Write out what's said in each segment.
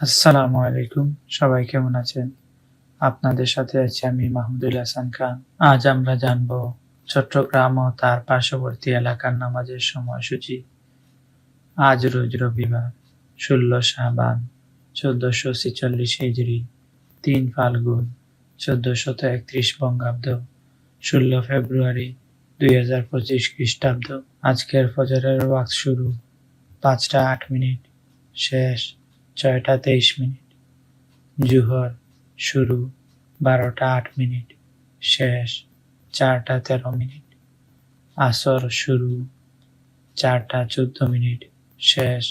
আসসালামু আলাইকুম। সবাই কেমন আছেন? আপনাদের সাথে আছি আমি মাহমুদুল হাসান খান। আজ আমরা জানব চট্টগ্রাম ও তার পার্শ্ববর্তী এলাকার নামাজের সময়সূচি। আজ রোজ রবিবার, ষোলো শাবান, চোদ্দশো ছেচল্লিশ হিজড়ি তিন ফাল্গুন চোদ্দশত একত্রিশ বঙ্গাব্দ, ষোলো ফেব্রুয়ারি দুই হাজার পঁচিশ খ্রিস্টাব্দ। আজকের ফজরের ওয়াক্ত শুরু পাঁচটা আট মিনিট। শেষ। ছয়টা তেইশ মিনিট। জুহর শুরু বারোটা আট মিনিট, শেষ চারটা তেরো মিনিট। আসর শুরু চারটা চোদ্দ মিনিট, শেষ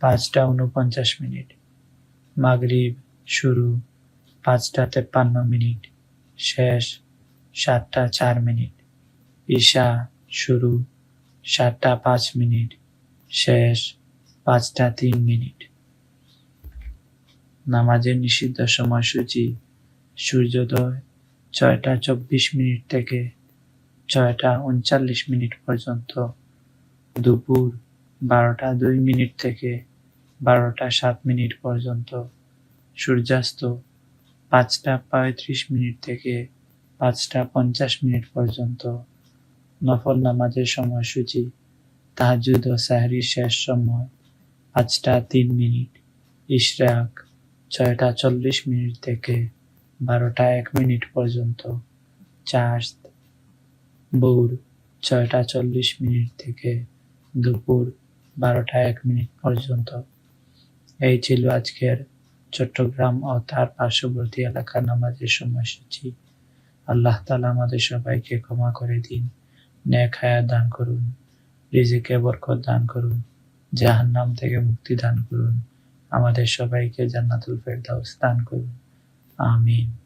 পাঁচটা উনপঞ্চাশ মিনিট। মাগরিব শুরু পাঁচটা তেপ্পান্ন মিনিট, শেষ সাতটা চার মিনিট। ঈশা শুরু সাতটা পাঁচ মিনিট, শেষ পাঁচটা তিন মিনিট। নামাজের নিষিদ্ধ সময়সূচি সূর্যোদয় ছয়টা চব্বিশ মিনিট থেকে ছয়টা উনচল্লিশ মিনিট পর্যন্ত। দুপুর বারোটা দুই মিনিট থেকে বারোটা সাত মিনিট পর্যন্ত। সূর্যাস্ত পাঁচটা পঁয়ত্রিশ মিনিট থেকে পাঁচটা পঞ্চাশ মিনিট পর্যন্ত। নফল নামাজের সময়সূচি তাহাজুদ ও সাহরির শেষ সময় পাঁচটা তিন মিনিট। ইশরাক ছয়টা চল্লিশ মিনিট থেকে বারোটা এক মিনিট পর্যন্ত। চার্জ ভোর ছয়টা চল্লিশ মিনিট থেকে দুপুর বারোটা এক মিনিট পর্যন্ত। এই ছিল আজকের চট্টগ্রাম ও তার পার্শ্ববর্তী এলাকার নামাজের সময়সূচি। আল্লাহ তালা আমাদের সবাইকে ক্ষমা করে দিন ন্যাক হায়াত দান করুন, রিজিকে বরকত দান করুন, জাহান্নাম থেকে মুক্তি দান করুন। আমাদের সবাইকে জান্নাতুল ফেরদাউস দান করুন। আমিন।